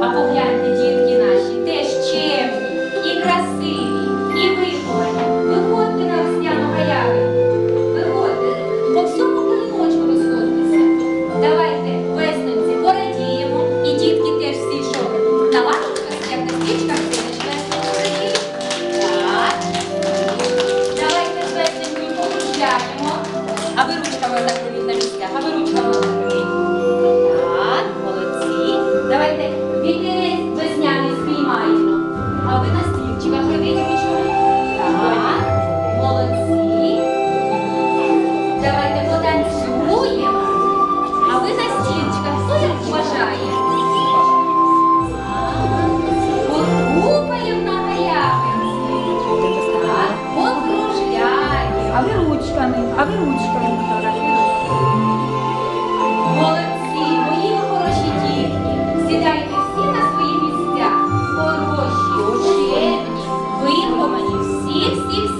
А погляньте, дітки наші, теж чемні і красиві, і виборні. Виходьте на весняну гаяву. Виходьте, по всьому полиночку розходьтеся. Давайте весненці порадіємо і дітки теж всі йшов. На лапках, як на свічках, синочка. Так. Давайте весненці поручаємо. А ви ручками так на місця, аби ручками. Галявинці. Так, покружляємо. А ви ручками, а ви ручками.